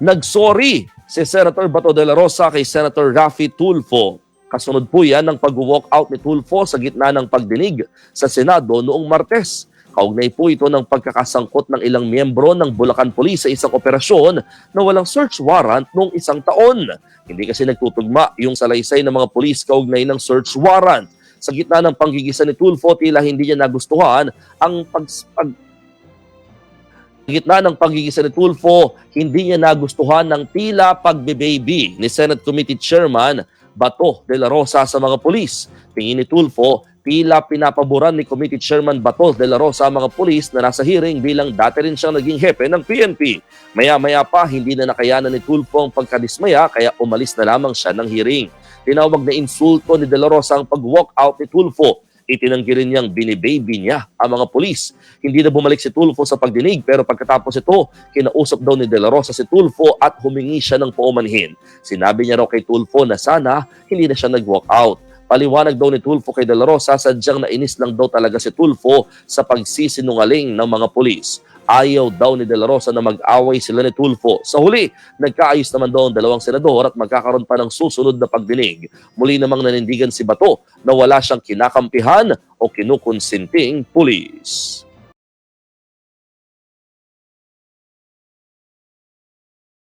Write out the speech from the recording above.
Nagsorry si Senator Bato de la Rosa kay Senator Raffy Tulfo. Kasunod po yan ng pag-walk out ni Tulfo sa gitna ng pagdinig sa Senado noong Martes. Kaugnay po ito ng pagkakasangkot ng ilang miyembro ng Bulacan Police sa isang operasyon na walang search warrant noong isang taon. Hindi kasi nagtutugma yung salaysay ng mga pulis kaugnay ng search warrant. Sa gitna ng panggigisa ni Tulfo, tila hindi niya nagustuhan ang pag, pag gitna ng pagigisa ni Tulfo, hindi niya nagustuhan ng tila pagbe-baby ni Senate Committee Chairman Bato de la Rosa sa mga pulis. Tingin ni Tulfo, tila pinapaboran ni Committee Chairman Bato de la Rosa ang mga pulis na nasa hearing bilang dati rin siyang naging hepe ng PNP. Maya-maya pa, hindi na nakayanan ni Tulfo ang pagkadismaya kaya umalis na lamang siya ng hearing. Tinawag na insulto ni de la Rosa ang pag-walk out ni Tulfo itinanggi rin niyang binibaby niya ang mga pulis. Hindi na bumalik si Tulfo sa pagdinig pero pagkatapos ito, kinausap daw ni De La Rosa si Tulfo at humingi siya ng paumanhin. Sinabi niya raw kay Tulfo na sana hindi na siya nag-walk out. Paliwanag daw ni Tulfo kay De La Rosa, sadyang nainis lang daw talaga si Tulfo sa pagsisinungaling ng mga pulis. Ayaw daw ni De La Rosa na mag-away sila ni Tulfo. Sa huli, nagkaayos naman ang dalawang senador at magkakaroon pa ng susunod na pagdinig. Muli namang nanindigan si Bato na wala siyang kinakampihan o kinukonsinting pulis.